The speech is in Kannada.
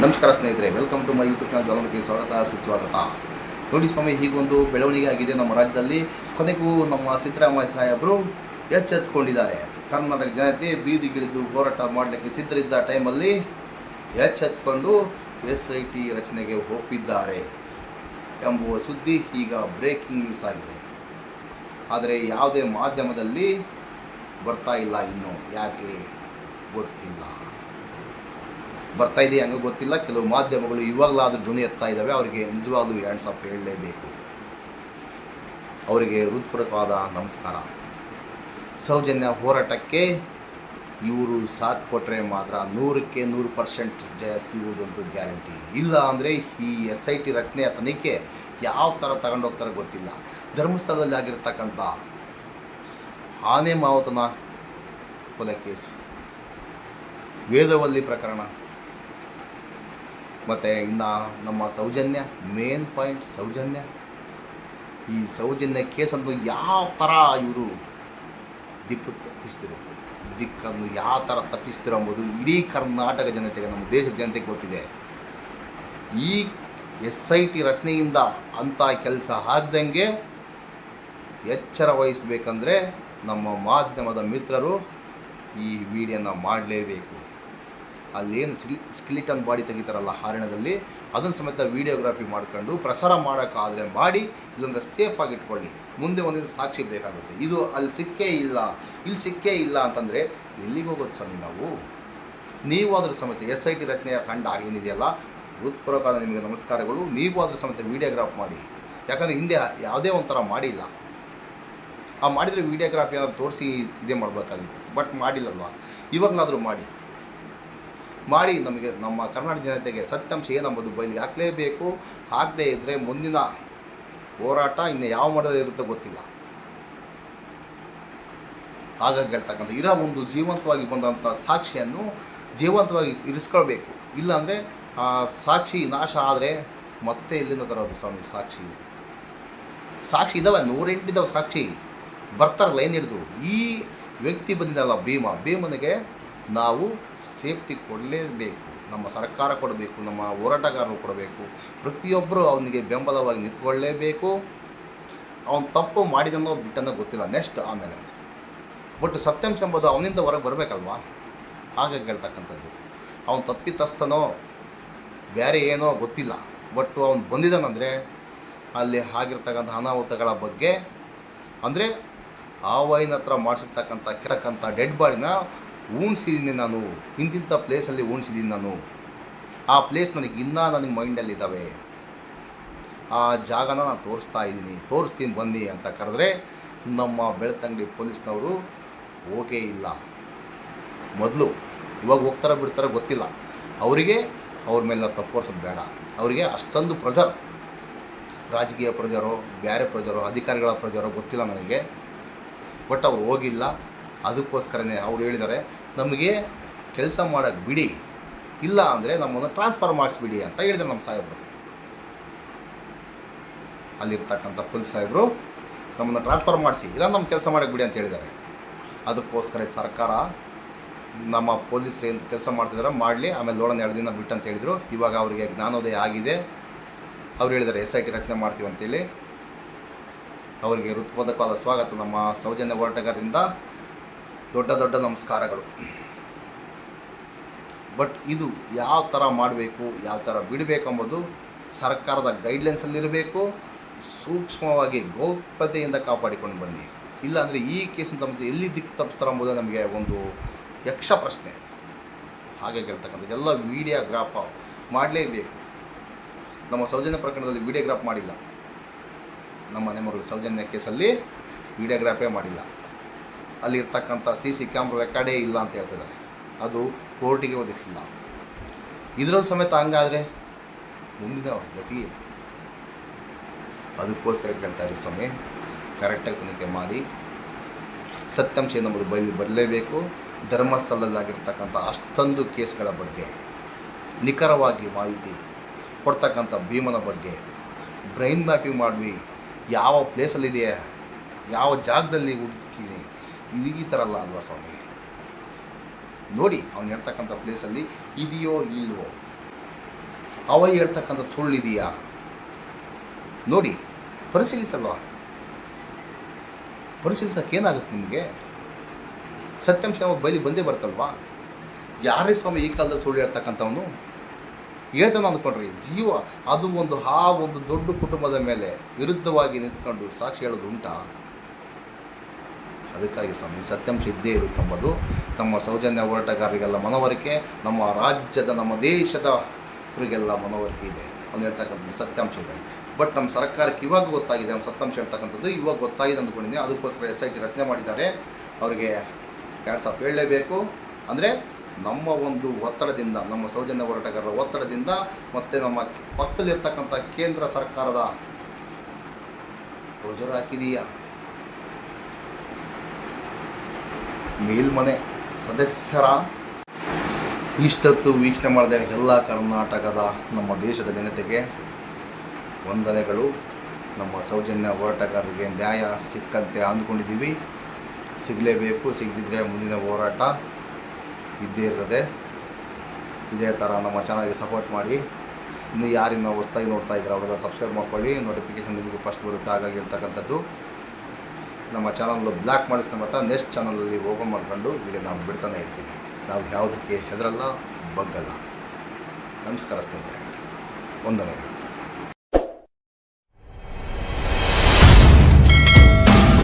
ನಮಸ್ಕಾರ ಸ್ನೇಹಿತರೆ welcome to my YouTube channel ಗೌರವಕ್ಕೆ ಸ್ವಾಗತ ಸುಸ್ವಾಗತ ನೋಡಿ ಸ್ವಾಮಿ ಹೀಗೊಂದು ಬೆಳವಣಿಗೆ ಆಗಿದೆ ನಮ್ಮ ರಾಜ್ಯದಲ್ಲಿ. ಕೊನೆಗೂ ನಮ್ಮ ಸಿದ್ದರಾಮಯ್ಯ ಸಾಹೇಬರು ಎಚ್ಚೆತ್ಕೊಂಡಿದ್ದಾರೆ. ಕರ್ನಾಟಕ ಜನತೆ ಬೀದಿಗಿಳಿದು ಹೋರಾಟ ಮಾಡಲಿಕ್ಕೆ ಸಿದ್ಧರಿದ್ದ ಟೈಮಲ್ಲಿ ಎಚ್ಚೆತ್ಕೊಂಡು ಎಸ್ ಐ ಟಿ ರಚನೆಗೆ ಒಪ್ಪಿದ್ದಾರೆ ಎಂಬುವ ಸುದ್ದಿ ಈಗ ಬ್ರೇಕಿಂಗ್ ನ್ಯೂಸ್ ಆಗಿದೆ. ಆದರೆ ಯಾವುದೇ ಮಾಧ್ಯಮದಲ್ಲಿ ಬರ್ತಾ ಇಲ್ಲ ಇನ್ನು. ಯಾಕೆ ಗೊತ್ತಿಲ್ಲ. ಬರ್ತಾ ಇದೆ, ಹಂಗೆ ಗೊತ್ತಿಲ್ಲ. ಕೆಲವು ಮಾಧ್ಯಮಗಳು ಇವಾಗಲಾದರೂ ಧ್ವನಿ ಎತ್ತಾ ಇದ್ದಾವೆ. ಅವರಿಗೆ ನಿಜವಾಗ್ಲೂ ಹ್ಯಾಂಡ್ಸ್ ಅಪ್ ಹೇಳಲೇಬೇಕು. ಅವರಿಗೆ ಹೃತ್ಪೂರ್ವಕವಾದ ನಮಸ್ಕಾರ. ಸೌಜನ್ಯ ಹೋರಾಟಕ್ಕೆ ಇವರು ಸಾಥ್ ಕೊಟ್ಟರೆ ಮಾತ್ರ ನೂರಕ್ಕೆ ನೂರು ಪರ್ಸೆಂಟ್ ಜಯ ಸಿಗುವುದಂತೂ ಗ್ಯಾರಂಟಿ ಇಲ್ಲ ಅಂದರೆ ಈ ಎಸ್ ಐ ಟಿ ರಚನೆಯ ತನಿಖೆ ಯಾವ ಥರ ತಗೊಂಡೋಗ್ತಾರೋ ಗೊತ್ತಿಲ್ಲ. ಧರ್ಮಸ್ಥಳದಲ್ಲಿ ಆಗಿರ್ತಕ್ಕಂಥ ಆನೆ ಮಾವತನ ಕೊಲೆ ಕೇಸು. ವೇದವಲ್ಲಿ ಪ್ರಕರಣ. ಮತ್ತು ಇನ್ನು ನಮ್ಮ ಸೌಜನ್ಯ ಮೇನ್ ಪಾಯಿಂಟ್ ಸೌಜನ್ಯ. ಈ ಸೌಜನ್ಯ ಕೇಸನ್ನು ಯಾವ ಥರ ಇವರು ದಿಪ್ಪು ತಪ್ಪಿಸ್ತಿರೋ, ದಿಕ್ಕನ್ನು ಯಾವ ಥರ ತಪ್ಪಿಸ್ತಿರೋ ಎಂಬುದು ಇಡೀ ಕರ್ನಾಟಕ ಜನತೆಗೆ, ನಮ್ಮ ದೇಶದ ಜನತೆಗೆ ಗೊತ್ತಿದೆ. ಈ ಎಸ್ ಐ ಟಿ ರಚನೆಯಿಂದ ಅಂಥ ಕೆಲಸ ಆಗ್ದಂಗೆ ಎಚ್ಚರ ವಹಿಸಬೇಕಂದ್ರೆ ನಮ್ಮ ಮಾಧ್ಯಮದ ಮಿತ್ರರು ಈ ವಿಡಿಯೋನ ಮಾಡಲೇಬೇಕು. ಅಲ್ಲೇನು ಸ್ಕಿಲ್, ಸ್ಕಿಲಿಟನ್ ಬಾಡಿ ತೆಗಿತಾರಲ್ಲ ಹಾರಣದಲ್ಲಿ, ಅದನ್ನು ಸಮೇತ ವೀಡಿಯೋಗ್ರಾಫಿ ಮಾಡ್ಕೊಂಡು ಪ್ರಸಾರ ಮಾಡೋಕ್ಕಾದರೆ ಮಾಡಿ, ಇದೊಂದು ಸೇಫಾಗಿ ಇಟ್ಕೊಳ್ಳಿ. ಮುಂದೆ ಒಂದಿನ ಸಾಕ್ಷಿ ಬೇಕಾಗುತ್ತೆ. ಇದು ಅಲ್ಲಿ ಸಿಕ್ಕೇ ಇಲ್ಲ. ಇಲ್ಲಿ ಸಿಕ್ಕೇ ಇಲ್ಲ ಅಂತಂದರೆ ಎಲ್ಲಿಗೆ ಹೋಗೋದು ಸ್ವಾಮಿ ನಾವು? ನೀವು ಅದ್ರ ಸಮೇತ ಎಸ್ ಐ ಟಿ ರಚನೆಯ ತಂಡ ಏನಿದೆಯಲ್ಲ ಹೃತ್ಪೂರ್ವಕವಾದ ನಿಮಗೆ ನಮಸ್ಕಾರಗಳು. ನೀವು ಅದ್ರ ಸಮೇತ ವೀಡಿಯೋಗ್ರಾಫ್ ಮಾಡಿ. ಯಾಕಂದರೆ ಹಿಂದೆ ಯಾವುದೇ ಒಂಥರ ಮಾಡಿಲ್ಲ. ಆ ಮಾಡಿದರೆ ವೀಡಿಯೋಗ್ರಾಫಿ ಏನಾದ್ರು ತೋರಿಸಿ ಇದೇ ಮಾಡಬೇಕಾಗಿತ್ತು. ಬಟ್ ಮಾಡಿಲ್ಲಲ್ವ? ಇವಾಗಲಾದರೂ ಮಾಡಿ. ಮಾಡಿ ನಮಗೆ ನಮ್ಮ ಕರ್ನಾಟಕ ಜನತೆಗೆ ಸತ್ಯಾಂಶ ಏನಂಬುದು ಬಯಲಿಗೆ ಹಾಕಲೇಬೇಕು. ಹಾಕದೇ ಇದ್ದರೆ ಮುಂದಿನ ಹೋರಾಟ ಇನ್ನು ಯಾವ ಮಟ್ಟದಲ್ಲಿ ಇರುತ್ತೋ ಗೊತ್ತಿಲ್ಲ. ಹಾಗಾಗಿ ಹೇಳ್ತಕ್ಕಂಥ ಇರೋ ಒಂದು ಜೀವಂತವಾಗಿ ಬಂದಂಥ ಸಾಕ್ಷಿಯನ್ನು ಜೀವಂತವಾಗಿ ಇರಿಸ್ಕೊಳ್ಬೇಕು. ಇಲ್ಲಾಂದರೆ, ಆ, ಸಾಕ್ಷಿ ನಾಶ ಆದರೆ ಮತ್ತೆ ಇಲ್ಲಿಂದ ತರೋದು ಸ್ವಾಮಿ ಸಾಕ್ಷಿ? ಸಾಕ್ಷಿ ಇದ್ದಾವೆ ನೂರೆಂಟಿದ್ದಾವೆ ಸಾಕ್ಷಿ. ಬರ್ತಾರಲ್ಲ ಲೈನ್ ಹಿಡಿದು? ಈ ವ್ಯಕ್ತಿ ಬಂದಿದ್ದಲ್ಲ ಭೀಮ. ಭೀಮನಿಗೆ ನಾವು ಸೇಫ್ಟಿ ಕೊಡಲೇಬೇಕು. ನಮ್ಮ ಸರ್ಕಾರ ಕೊಡಬೇಕು, ನಮ್ಮ ಹೋರಾಟಗಾರರು ಕೊಡಬೇಕು. ಪ್ರತಿಯೊಬ್ಬರು ಅವನಿಗೆ ಬೆಂಬಲವಾಗಿ ನಿಂತ್ಕೊಳ್ಳೇಬೇಕು. ಅವನು ತಪ್ಪು ಮಾಡಿದನೋ ಬಿಟ್ಟನೋ ಗೊತ್ತಿಲ್ಲ, ನೆಕ್ಸ್ಟ್ ಆಮೇಲೆ. ಬಟ್ ಸತ್ಯಾಂಶ ಎಂಬುದು ಅವನಿಂದ ಹೊರಗೆ ಬರಬೇಕಲ್ವಾ? ಹಾಗೆ ಕೇಳ್ತಕ್ಕಂಥದ್ದು ಅವನು ತಪ್ಪಿತಸ್ಥನೋ ಬೇರೆ ಏನೋ ಗೊತ್ತಿಲ್ಲ. ಬಟ್ ಅವನು ಬಂದಿದ್ದಾನಂದರೆ, ಅಲ್ಲಿ ಆಗಿರ್ತಕ್ಕಂಥ ಅನಾಹುತಗಳ ಬಗ್ಗೆ, ಅಂದರೆ, ಆ ವೈನ್ ಹತ್ರ ಮಾಡಿಸಿರ್ತಕ್ಕಂಥ ಕೆಳಕ್ಕಂಥ ಡೆಡ್ ಬಾಡಿನ ಉಣಿಸಿದ್ದೀನಿ ನಾನು. ಇಂತಿಂಥ ಪ್ಲೇಸಲ್ಲಿ ಊಣಿಸಿದ್ದೀನಿ ನಾನು. ಆ ಪ್ಲೇಸ್ ನನಗೆ ಇನ್ನೂ ನನಗೆ ಮೈಂಡಲ್ಲಿದ್ದಾವೆ ಆ ಜಾಗನ ನಾನು ತೋರಿಸ್ತಾ ಇದ್ದೀನಿ. ತೋರಿಸ್ತೀನಿ, ಬನ್ನಿ ಅಂತ ಕರೆದ್ರೆ ನಮ್ಮ ಬೆಳ್ತಂಗಡಿ ಪೊಲೀಸ್ನವರು ಓಕೆ ಇಲ್ಲ. ಮೊದಲು ಇವಾಗ ಹೋಗ್ತಾರೋ ಬಿಡ್ತಾರೋ ಗೊತ್ತಿಲ್ಲ. ಅವರಿಗೆ ಅವ್ರ ಮೇಲೆ ನಾವು ತಪ್ಪೋರ್ಸೋದು ಬೇಡ. ಅವರಿಗೆ ಅಷ್ಟೊಂದು ಪ್ರಜರ್ ರಾಜಕೀಯ ಪ್ರಜರೋ ಬೇರೆ ಪ್ರಜರೋ ಅಧಿಕಾರಿಗಳ ಪ್ರಜರೋ ಗೊತ್ತಿಲ್ಲ ನನಗೆ. ಬಟ್ ಅವ್ರು ಹೋಗಿಲ್ಲ. ಅದಕ್ಕೋಸ್ಕರನೇ ಅವ್ರು ಹೇಳಿದ್ದಾರೆ, ನಮಗೆ ಕೆಲಸ ಮಾಡೋಕ್ಕೆ ಬಿಡಿ, ಇಲ್ಲ ಅಂದರೆ ನಮ್ಮನ್ನು ಟ್ರಾನ್ಸ್ಫರ್ ಮಾಡಿಸ್ಬಿಡಿ ಅಂತ ಹೇಳಿದ್ರು ನಮ್ಮ ಸಾಹೇಬರು. ಅಲ್ಲಿರ್ತಕ್ಕಂಥ ಪೊಲೀಸ್ ಸಾಹೇಬರು ನಮ್ಮನ್ನು ಟ್ರಾನ್ಸ್ಫರ್ ಮಾಡಿಸಿ, ಇಲ್ಲ ನಮ್ಮ ಕೆಲಸ ಮಾಡೋಕ್ಕೆ ಬಿಡಿ ಅಂತ ಹೇಳಿದ್ದಾರೆ. ಅದಕ್ಕೋಸ್ಕರ ಸರ್ಕಾರ ನಮ್ಮ ಪೊಲೀಸರು ಏನು ಕೆಲಸ ಮಾಡ್ತಿದ್ದಾರೆ ಮಾಡಲಿ, ಆಮೇಲೆ ನೋಡೋಣ ಎರಡು ದಿನ ಬಿಟ್ಟು ಅಂತ ಹೇಳಿದರು. ಇವಾಗ ಅವರಿಗೆ ಜ್ಞಾನೋದಯ ಆಗಿದೆ. ಅವ್ರು ಹೇಳಿದ್ದಾರೆ, ಎಸ್ ಐ ಟಿ ರಚನೆ ಮಾಡ್ತೀವಿ ಅಂತೇಳಿ. ಅವರಿಗೆ ಋತುಪೋಧಕವಾದ ಸ್ವಾಗತ, ನಮ್ಮ ಸೌಜನ್ಯ ಹೋರಾಟಗಾರರಿಂದ. ದೊಡ್ಡ ದೊಡ್ಡ ನಮಸ್ಕಾರಗಳು. ಬಟ್ ಇದು ಯಾವ ಥರ ಮಾಡಬೇಕು, ಯಾವ ಥರ ಬಿಡಬೇಕು ಎಂಬುದು ಸರ್ಕಾರದ ಗೈಡ್ಲೈನ್ಸಲ್ಲಿರಬೇಕು ಸೂಕ್ಷ್ಮವಾಗಿ ಗೌಪ್ಯತೆಯಿಂದ ಕಾಪಾಡಿಕೊಂಡು ಬನ್ನಿ. ಇಲ್ಲಾಂದರೆ ಈ ಕೇಸಿನ ತಮ್ಮ ಎಲ್ಲಿ ದಿಕ್ಕು ತಪ್ಪಿಸ್ತಾರೆ ಎಂಬುದು ನಮಗೆ ಒಂದು ಯಕ್ಷ ಪ್ರಶ್ನೆ. ಹಾಗೆ ಕೇಳ್ತಕ್ಕಂಥದ್ದು ಎಲ್ಲ ವೀಡಿಯೋಗ್ರಾಫ ಮಾಡಲೇಬೇಕು. ನಮ್ಮ ಸೌಜನ್ಯ ಪ್ರಕರಣದಲ್ಲಿ ವೀಡಿಯೋಗ್ರಾಫ್ ಮಾಡಿಲ್ಲ. ನಮ್ಮ ಮನೆ ಮಗಳು ಸೌಜನ್ಯ ಕೇಸಲ್ಲಿ ವೀಡಿಯೋಗ್ರಾಫೇ ಮಾಡಿಲ್ಲ. ಅಲ್ಲಿ ಇರ್ತಕ್ಕಂಥ ಸಿ ಸಿ ಕ್ಯಾಮ್ರಾ ರೆಕಾರ್ಡೇ ಇಲ್ಲ ಅಂತ ಹೇಳ್ತಿದ್ದಾರೆ. ಅದು ಕೋರ್ಟಿಗೆ ಒದಗಿಸಿಲ್ಲ. ಇದರಲ್ಲಿ ಸಮೇತ ಹಂಗಾದರೆ ಮುಂದಿನ ಗತಿ ಅದಕ್ಕೋಸ್ಕರ ಕೇಳ್ತಾ ಇರೋ ಸ್ವಾಮಿ ಕರೆಕ್ಟಾಗಿ ತನಿಖೆ ಮಾಡಿ ಸತ್ಯಾಂಶ ನಮ್ಮದು ಬಯಲು ಬರಲೇಬೇಕು. ಧರ್ಮಸ್ಥಳದಲ್ಲಾಗಿರ್ತಕ್ಕಂಥ ಅಷ್ಟೊಂದು ಕೇಸ್ಗಳ ಬಗ್ಗೆ ನಿಖರವಾಗಿ ಮಾಹಿತಿ ಕೊಡ್ತಕ್ಕಂಥ ಭೀಮನ ಬಗ್ಗೆ ಬ್ರೈನ್ ಮ್ಯಾಪಿಂಗ್ ಮಾಡಿ ಯಾವ ಪ್ಲೇಸಲ್ಲಿದೆಯಾ? ಯಾವ ಜಾಗದಲ್ಲಿ ಹುಡುಕಿದೆ ಇದು ಈ ಥರ ಅಲ್ಲ ಅಲ್ವಾ ಸ್ವಾಮಿ? ನೋಡಿ, ಅವನು ಹೇಳ್ತಕ್ಕಂಥ ಪ್ಲೇಸಲ್ಲಿ ಇದೆಯೋ ಇಲ್ವೋ? ಅವ ಹೇಳ್ತಕ್ಕಂಥ ಸುಳ್ಳಿದೆಯಾ ನೋಡಿ, ಪರಿಶೀಲಿಸಲ್ವಾ? ಪರಿಶೀಲಿಸೋಕೆ ಏನಾಗುತ್ತೆ ನಿಮಗೆ? ಸತ್ಯಾಂಶ ಬಯಲಿ ಬಂದೇ ಬರ್ತಲ್ವಾ ಯಾರೇ ಸ್ವಾಮಿ ಈ ಕಾಲದಲ್ಲಿ ಸುಳ್ಳು ಹೇಳ್ತಕ್ಕಂಥವನು? ಹೇಳ್ತಾನೆ ಅಂದ್ಕೊಂಡ್ರಿ ಜೀವ ಅದು ಒಂದು, ಆ ಒಂದು ದೊಡ್ಡ ಕುಟುಂಬದ ಮೇಲೆ ವಿರುದ್ಧವಾಗಿ ನಿಂತ್ಕೊಂಡು ಸಾಕ್ಷಿ ಹೇಳೋದು ಉಂಟಾ? ಅದಕ್ಕಾಗಿ ಸ್ವಾಮಿ ಸತ್ಯಾಂಶ ಇದ್ದೇ ಇರುತ್ತೆಂಬುದು ನಮ್ಮ ಸೌಜನ್ಯ ಹೋರಾಟಗಾರರಿಗೆಲ್ಲ ಮನವರಿಕೆ, ನಮ್ಮ ರಾಜ್ಯದ, ನಮ್ಮ ದೇಶದ ಇವರಿಗೆಲ್ಲ ಮನವರಿಕೆ ಇದೆ ಅಂತ ಹೇಳ್ತಕ್ಕಂಥದ್ದು ಸತ್ಯಾಂಶ ಇದೆ ಬಟ್ ನಮ್ಮ ಸರ್ಕಾರಕ್ಕೆ ಇವಾಗ ಗೊತ್ತಾಗಿದೆ, ನಮ್ಮ ಸತ್ಯಾಂಶ ಹೇಳ್ತಕ್ಕಂಥದ್ದು ಇವಾಗ ಗೊತ್ತಾಗಿದೆ ಅಂದ್ಕೊಂಡಿದ್ದೀನಿ. ಅದಕ್ಕೋಸ್ಕರ ಎಸ್ ಐ ಟಿ ರಚನೆ ಮಾಡಿದ್ದಾರೆ. ಅವರಿಗೆ ಎರಡು ಸಾವಿರ ಹೇಳಲೇಬೇಕು ಅಂದರೆ ನಮ್ಮ ಒಂದು ಒತ್ತಡದಿಂದ, ನಮ್ಮ ಸೌಜನ್ಯ ಹೋರಾಟಗಾರರ ಒತ್ತಡದಿಂದ ಮತ್ತು ನಮ್ಮ ಪಕ್ಕದಲ್ಲಿರ್ತಕ್ಕಂಥ ಕೇಂದ್ರ ಸರ್ಕಾರದ ಪ್ರೋಜರ್ ಹಾಕಿದೀಯಾ? ಮೇಲ್ಮನೆ ಸದಸ್ಯರ ಇಷ್ಟೊತ್ತು ವೀಕ್ಷಣೆ ಮಾಡಿದ ಎಲ್ಲ ಕರ್ನಾಟಕದ ನಮ್ಮ ದೇಶದ ಜನತೆಗೆ ವಂದನೆಗಳು. ನಮ್ಮ ಸೌಜನ್ಯ ಹೋರಾಟಗಾರರಿಗೆ ನ್ಯಾಯ ಸಿಕ್ಕಂತೆ ಅಂದ್ಕೊಂಡಿದ್ದೀವಿ. ಸಿಗಲೇಬೇಕು ಸಿಗದಿದ್ದರೆ ಮುಂದಿನ ಹೋರಾಟ ಇದ್ದೇ ಇರ್ತದೆ. ಇದೇ ಥರ ನಮ್ಮ ಚಾನಲ್ಗೆ ಸಪೋರ್ಟ್ ಮಾಡಿ. ಇನ್ನು ಯಾರಿನ್ನ ಹೊಸ್ದಾಗಿ ನೋಡ್ತಾ ಇದ್ದಾರೆ ಅವರೆಲ್ಲ ಸಬ್ಸ್ಕ್ರೈಬ್ ಮಾಡ್ಕೊಳ್ಳಿ. ನೋಟಿಫಿಕೇಶನ್ ನಿಮಗೆ ಫಸ್ಟ್ ಬರುತ್ತೆ. ಹಾಗಾಗಿ ಇರ್ತಕ್ಕಂಥದ್ದು ನಮ್ಮ ಚಾನಲ್ಲು ಬ್ಲ್ಯಾಕ್ ಮಾಡಿಸಿದ ಮತ್ತು ನೆಕ್ಸ್ಟ್ ಚಾನಲಲ್ಲಿ ಓಪನ್ ಮಾಡಿಕೊಂಡು ವಿಡಿಯೋ ನಾವು ಬಿಡ್ತಾನೆ ಇರ್ತೀವಿ. ನಾವು ಯಾವುದಕ್ಕೆ ಹೆದರಲ್ಲ, ಬಗ್ಗಲ್ಲ. ನಮಸ್ಕಾರ ಸ್ನೇಹಿತರೆ. ವಂದನೆಗಳು.